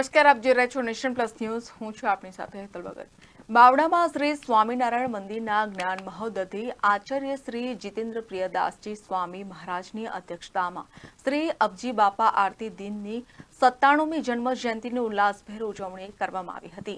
નમસ્કાર, આપ જોઈ રહ્યા છો નેશન પ્લસ ન્યૂઝ. હું છું આપની સાથે હેતલ ભગત. બાવડામાં શ્રી સ્વામિનારાયણ મંદિરના જ્ઞાન મહોદધિ આચાર્ય શ્રી જીતેન્દ્ર પ્રિયદાસજી સ્વામી મહારાજની અધ્યક્ષતામાં શ્રી અબજી બાપા આરતી દિનની સત્તાણુમી જન્મ જયંતિની ઉલ્લાસભેર ઉજવણી કરવામાં આવી હતી.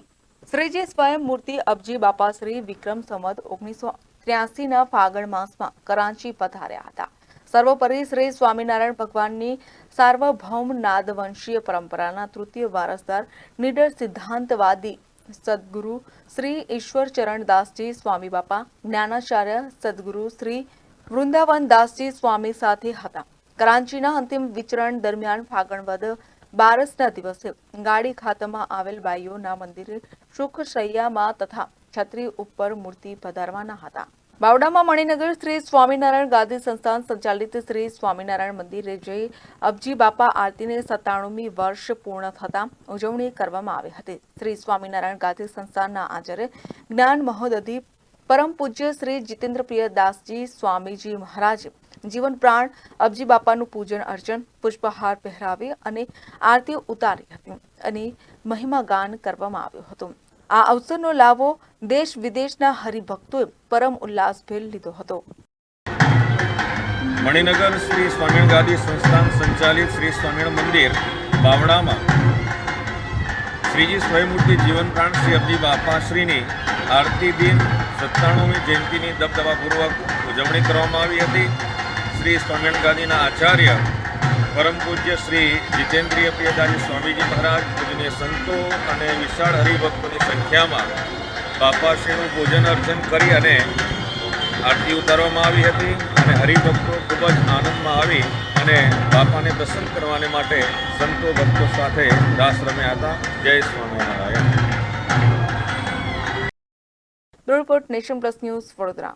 શ્રીજી સ્વયં મૂર્તિ અબજી બાપા શ્રી વિક્રમ સંવત ઓગણીસો ત્ર્યાસીના ફાગણ માસમાં કરાંચી પધાર્યા હતા. સર્વોપરી શ્રી સ્વામિનારાયણ ભગવાનની સાર્વભૌમ નાદવંશીય પરંપરાના તૃતીય વારસદાર નિડર સિદ્ધાંતવાદી સદગુરુ શ્રી ઈશ્વરચરણદાસજી સ્વામી બાપા, જ્ઞાનાચાર્ય સદગુરુ શ્રી વૃંદાવન દાસજી સ્વામી સાથે હતા. કરાંચીના અંતિમ વિચરણ દરમિયાન ફાગણવદ બારસના દિવસે ગાડી ખાતમાં આવેલ બાઈઓના મંદિરે સુખ શૈયામાં તથા છત્રી ઉપર મૂર્તિ પધારવાના હતા. બાવડામાં મણિનગર શ્રી સ્વામિનારાયણ ગાદી સંસ્થાન સંચાલિત શ્રી સ્વામિનારાયણ મંદિરે જઈ અબજી બાપા આરતીને સત્તાણુમી વર્ષ પૂર્ણ થતાં ઉજવણી કરવામાં આવી હતી. શ્રી સ્વામિનારાયણ ગાદી સંસ્થાનના આચાર્ય જ્ઞાન મહોદધિ, પરમ પૂજ્ય શ્રી જીતેન્દ્રપ્રિય દાસજી, સ્વામીજી મહારાજ, જીવન પ્રાણ, અબજી બાપાનું પૂજન અર્ચન, પુષ્પહાર પહેરાવી અને આરતી ઉતારી હતી અને મહિમા ગાન કરવામાં આવ્યું હતું. આ અવસરનો લાભો દેશ વિદેશના હરિભક્તોએ પરમ ઉલ્લાસભેર લીધો હતો. મણિનગર શ્રી સ્વામિનારાયણ ગાદી સંસ્થાન સંચાલિત શ્રી સ્વામિનારાયણ મંદિર, બાવડામાં. શ્રીજી સ્વયંમૂર્તિ જીવનપ્રાણ શ્રી અબજી બાપાશ્રીની આરતી દિન સત્તાણુમી જયંતિની દબદબાપૂર્વક ઉજવણી કરવામાં આવી હતી. શ્રી સ્વામિનારાયણ ગાદીના આચાર્ય પરમ પૂજ્ય શ્રી જીતેન્દ્રિય પ્રિયદાજી સ્વામીજી મહારાજ પૂજનીય સંતો અને વિશાળ હરિભક્તોની સંખ્યામાં બાપાશ્રીનું પૂજન અર્ચન કરી અને આરતી ઉતારવામાં આવી હતી અને હરિભક્તો ખૂબ જ આનંદમાં આવી અને બાપાને દર્શન કરવાને માટે સંતો ભક્તો સાથે દાસ રમ્યા હતા. Jai Swaminarayan. Report Nation Plus News Vadodara.